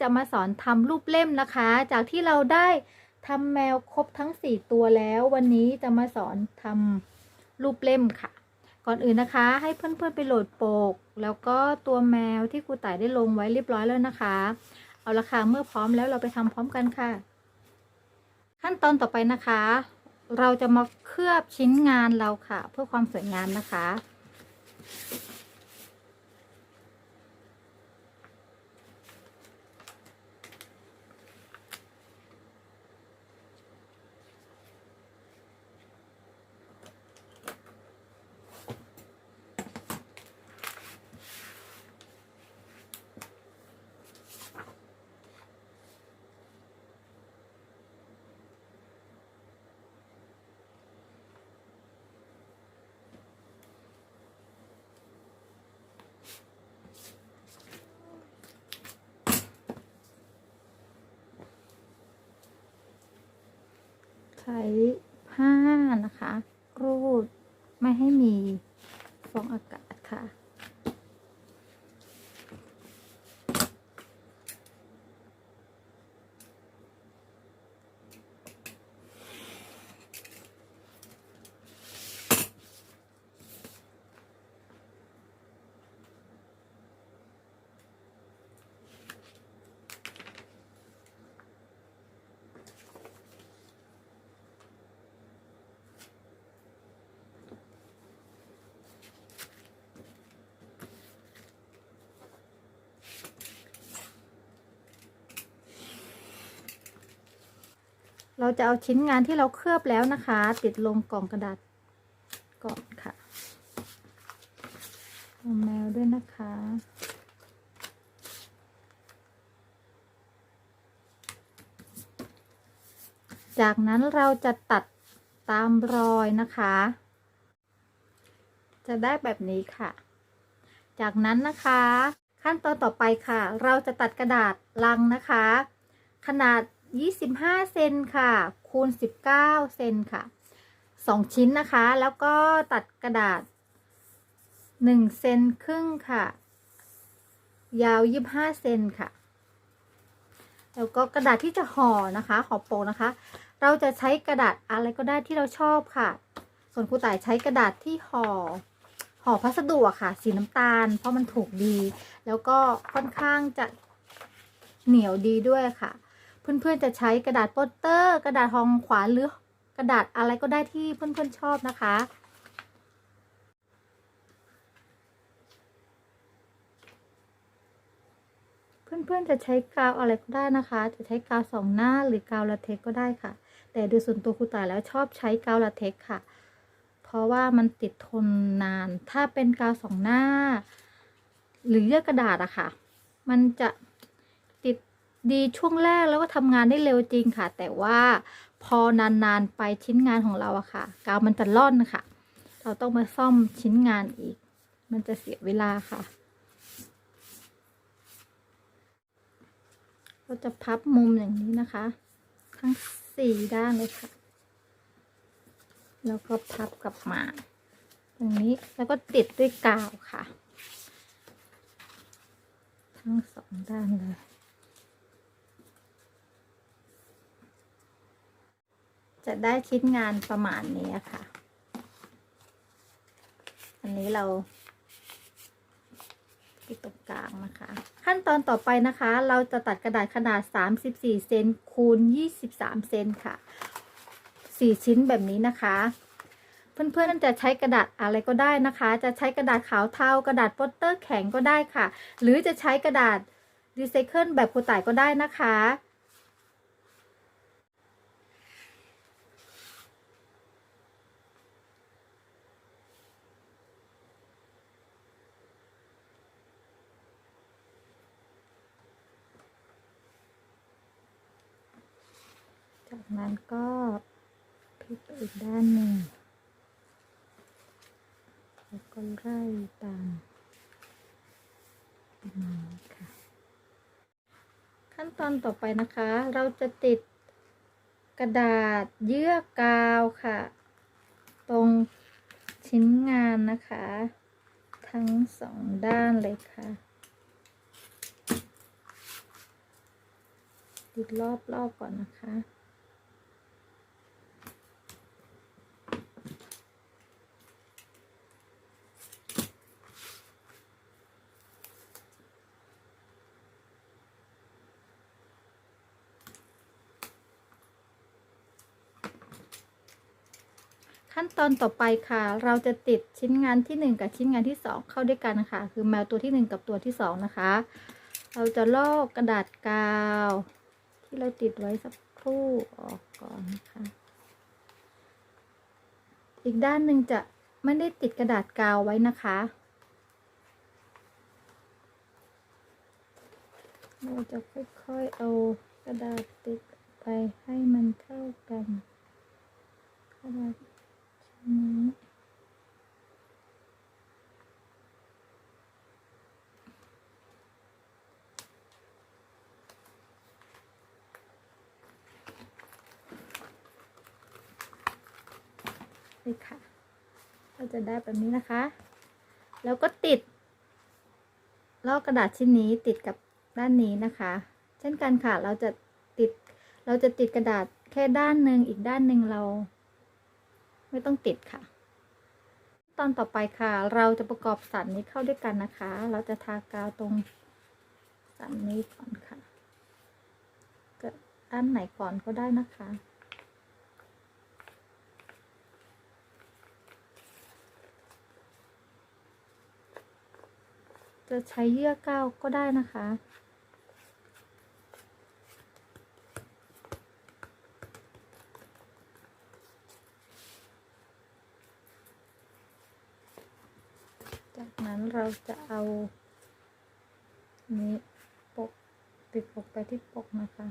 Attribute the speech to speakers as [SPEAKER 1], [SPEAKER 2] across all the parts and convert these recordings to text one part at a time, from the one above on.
[SPEAKER 1] จะมาสอนทำรูปเล่มนะคะ จากที่เราได้ทำแมวครบทั้ง 4 ตัวแล้ว วันนี้จะมาสอนทำรูปเล่มค่ะ ก่อนอื่นนะคะ ให้เพื่อนๆไปโหลดโปก แล้วก็ตัวแมวที่ครูต่ายได้ลงไว้เรียบร้อยแล้วนะคะ เอาละค่ะเมื่อพร้อมแล้วเราไปทำพร้อมกันค่ะ ขั้นตอนต่อไปนะคะ เราจะมาเคลือบชิ้นงานเราค่ะ เพื่อความสวยงามนะคะ ช้ผ้านะคะ รูดไม่ให้มีฟองอากาศค่ะ จะเอาชิ้นงานที่เราเคลือบแล้วนะคะ ติดลงกล่องกระดาษก่อนค่ะเอาแมวด้วยนะคะ จากนั้นเราจะตัดตามรอยนะคะ จะได้แบบนี้ค่ะ จากนั้นนะคะ ขั้นตอนต่อไปค่ะ เราจะตัดกระดาษลังนะคะ ขนาด 25 เซนค่ะ คูณ 19 เซนค่ะ 2 ชิ้นนะคะ แล้วก็ตัดกระดาษ 1 เซนครึ่งค่ะ ยาว 25 เซนค่ะ แล้วก็กระดาษที่จะห่อนะคะ ห่อโปกนะคะ เราจะใช้กระดาษอะไรก็ได้ที่เราชอบค่ะ ส่วนครูต่ายใช้กระดาษที่ห่อห่อพัสดุอะค่ะ สีน้ำตาล เพราะมันถูกดี แล้วก็ค่อนข้างจะเหนียวดีด้วยค่ะ เพื่อนๆจะใช้กระดาษโปสเตอร์ กระดาษทองขวานหรือกระดาษอะไรก็ได้ที่เพื่อนๆชอบนะคะ เพื่อนๆจะใช้กาวอะไรก็ได้นะคะ จะใช้กาวสองหน้าหรือกาวลาเท็กก็ได้ค่ะ แต่โดยส่วนตัวครูต่ายแล้วชอบใช้กาวลาเท็กค่ะ เพราะว่ามันติดทนนาน ถ้าเป็นกาวสองหน้า หรือเยื่อกระดาษอะค่ะ มันจะ ดีช่วงแรกแล้วก็ทำงานได้เร็วจริงค่ะ แต่ว่าพอนานๆไปชิ้นงานของเราอะค่ะ กาวมันจะล่อนค่ะ เราต้องมาซ่อมชิ้นงานอีก มันจะเสียเวลาค่ะ เราจะพับมุมอย่างนี้นะคะ ทั้งสี่ด้านเลยค่ะ แล้วก็พับกลับมา ตรงนี้แล้วก็ติดด้วยกาวค่ะ ทั้งสองด้านเลย จะได้ชิ้นงานประมาณนี้ค่ะ อันนี้เราติดตรงกลางนะคะ ขั้นตอนต่อไปนะคะ เราจะตัดกระดาษขนาด 34 เซนคูณ 23 เซนค่ะ 4 ชิ้นแบบนี้นะคะเพื่อนๆจะใช้กระดาษอะไรก็ได้นะคะ จะใช้กระดาษขาวเทากระดาษโปสเตอร์แข็งก็ได้ค่ะ หรือจะใช้กระดาษรีไซเคิลแบบครูต่ายก็ได้นะคะ้นก็พลิกไปอีกด้านหนึ่งแล้วก็ไล่ตามประมาณนี้ค่ะ ขั้นตอนต่อไปนะคะ เราจะติดกระดาษเยื่อกาวค่ะ ตรงชิ้นงานนะคะ ทั้งสองด้านเลยค่ะ ติดรอบรอบก่อนนะคะ ขั้นตอนต่อไปค่ะ เราจะติดชิ้นงานที่หนึ่งกับชิ้นงานที่สองเข้าด้วยกันนะคะคือแมวตัวที่หนึ่งกับตัวที่สองนะคะ เราจะลอกกระดาษกาว ที่เราติดไว้สักครู่ออกก่อนนะคะ อีกด้านหนึ่งจะไม่ได้ติดกระดาษกาวไว้นะคะเราจะค่อยๆเอากระดาษติดไปให้มันเท่ากันกระดาษ นี่ค่ะ ก็จะได้แบบนี้นะคะ แล้วก็ติดลอกกระดาษชิ้นนี้ติดกับด้านนี้นะคะ เช่นกันค่ะ เราจะติด เราจะติดกระดาษแค่ด้านหนึ่งอีกด้านหนึ่งเรา ไม่ต้องติดค่ะ ตอนต่อไปค่ะ เราจะประกอบสันนี้เข้าด้วยกันนะคะ เราจะทากาวตรงสันนี้ก่อนค่ะก็ด้านไหนก่อนก็ได้นะคะจะใช้เยื่อก้าวก็ได้นะคะ จากนั้น เราจะเอานี้ปกติดปกไปที่ปกนะคะ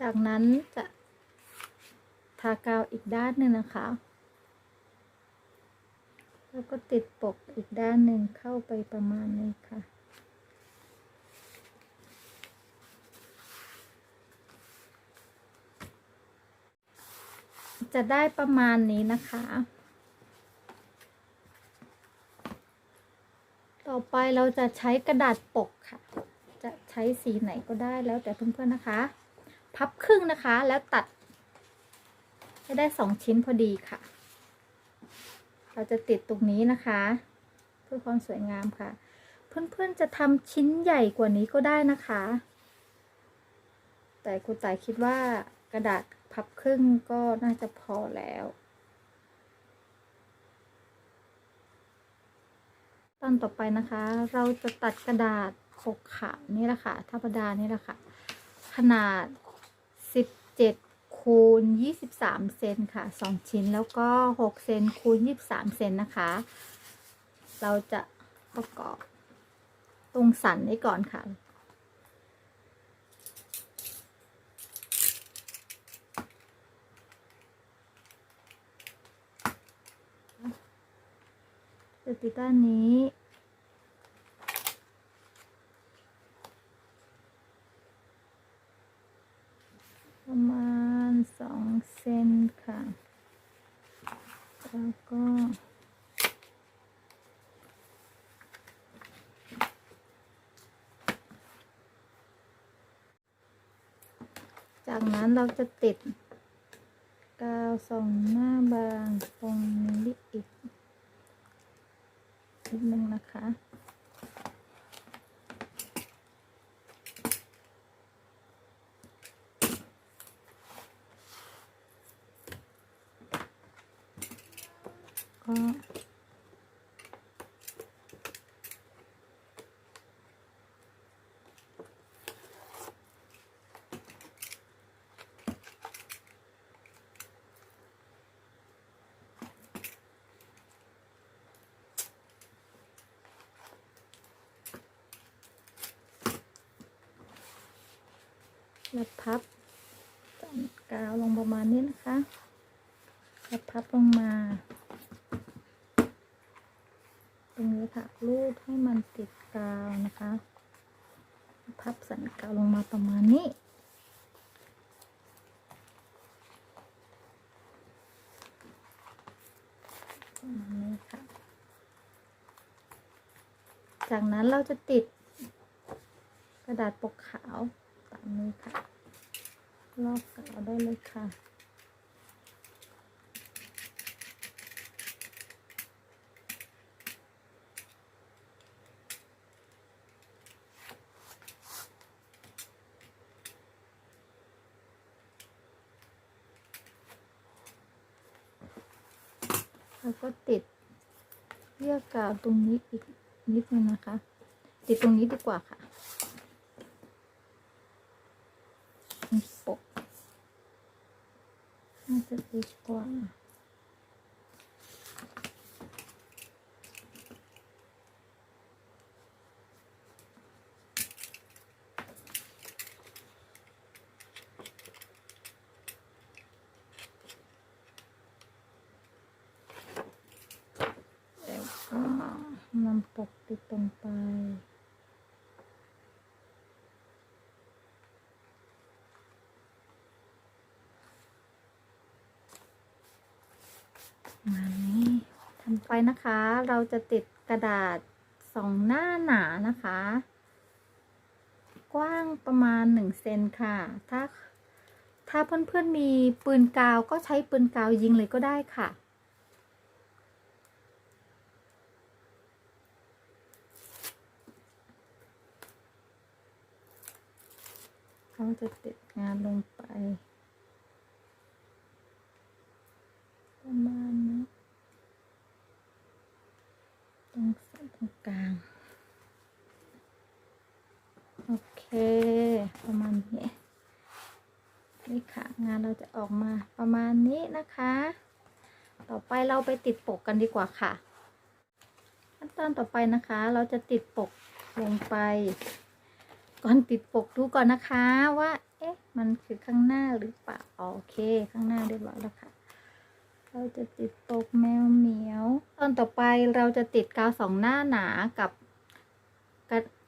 [SPEAKER 1] จากนั้นจะทากาวอีกด้านหนึ่งนะคะ ก็ติดปกอีกด้านหนึ่งเข้าไปประมาณนี้ค่ะ จะได้ประมาณนี้นะคะ ต่อไปเราจะใช้กระดาษปกค่ะ จะใช้สีไหนก็ได้แล้วแต่เพื่อนๆนะคะ พับครึ่งนะคะแล้วตัดให้ได้สองชิ้นพอดีค่ะ เราจะติดตรงนี้นะคะ เพื่อความสวยงามค่ะ เพื่อนๆจะทำชิ้นใหญ่กว่านี้ก็ได้นะคะ แต่คุณต่ายคิดว่ากระดาษพับครึ่งก็น่าจะพอแล้วตอนต่อไปนะคะ เราจะตัดกระดาษหกขานี่แหละค่ะธรรมดานี่แหละค่ะ ขนาด 17 คูณ 23 เซนค่ะ 2 ชิ้นแล้วก็ 6 เซนคูณ 23 เซนนะคะ เราจะประกอบตรงสันนี้ก่อนค่ะจะติดด้านนี้ ประมาณสองเซนค่ะ แล้วก็ จากนั้นเราจะติดกาวส่องหน้าบางตรงนี้อีกนิดนึงนะคะก็ แล้วพับจันกาวลงประมาณนี้นะคะแล้วพับลงมา ตรงนี้ค่ะรูดให้มันติดกาวนะคะ พับสันกาวลงมาประมาณนี้ประมาณนี้ค่ะ จากนั้นเราจะติดกระดาษปกขาว ตามนี้ค่ะ รอบกาวได้เลยค่ะแล้วก็ติดเยื่อกาวตรงนี้อีกนิดนึงนะคะ ติดตรงนี้ดีกว่าค่ะ ปกน่าจะดีกว่าแล้วก็นำปกติดตรงไป มานี้ทำ ไปนะคะ เราจะติดกระดาษสองหน้าหนานะคะ กว้างประมาณหนึ่งเซนค่ะ ถ้าถ้าเพื่อนๆมีปืนกาวก็ใช้ปืนกาวยิงเลยก็ได้ค่ะเขาจะติดงานลงไป ประมาณนี้ รงเส้นตรงกลาง โอเค ประมาณนี้นี่ค่ะ งานเราจะออกมาประมาณนี้นะคะ ต่อไปเราไปติดปกกันดีกว่าค่ะ ขั้นตอนต่อไปนะคะ เราจะติดปกลงไป ก่อนติดปกดูก่อนนะคะว่า เอ๊ะ มันคือข้างหน้าหรือเปล่า โอเค ข้างหน้าเรียบร้อยแล้วค่ะ เราจะติดปกแมวเหมียว ตอนต่อไปเราจะติดกาวสองหน้าหนากับ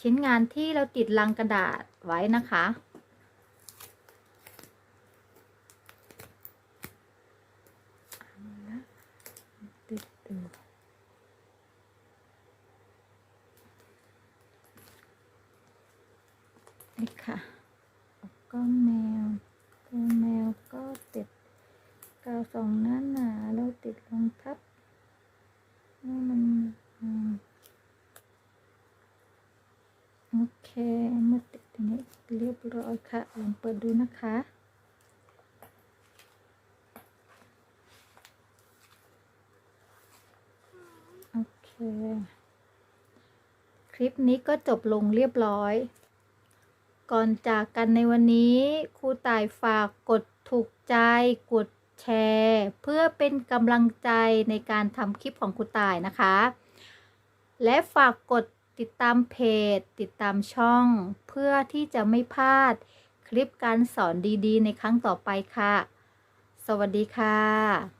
[SPEAKER 1] ชิ้นงานที่เราติดลังกระดาษไว้นะคะติดดูนี่ค่ะแล้วก็แมวตัวแมวก็ติดกาวสองหน้าหนา ติดลงทับให้มันอืมโอเคเมื่อติดตรงนี้เรียบร้อยค่ะลองเปิดดูนะคะโอเคคลิปนี้ก็จบลงเรียบร้อยก่อนจากกันในวันนี้ครูต่ายฝากกดถูกใจกด แชร์ เพื่อเป็นกำลังใจในการทำคลิปของคุณตายนะคะ และฝากกดติดตามเพจ ติดตามช่อง เพื่อที่จะไม่พลาดคลิปการสอนดีๆ ในครั้งต่อไปค่ะ สวัสดีค่ะ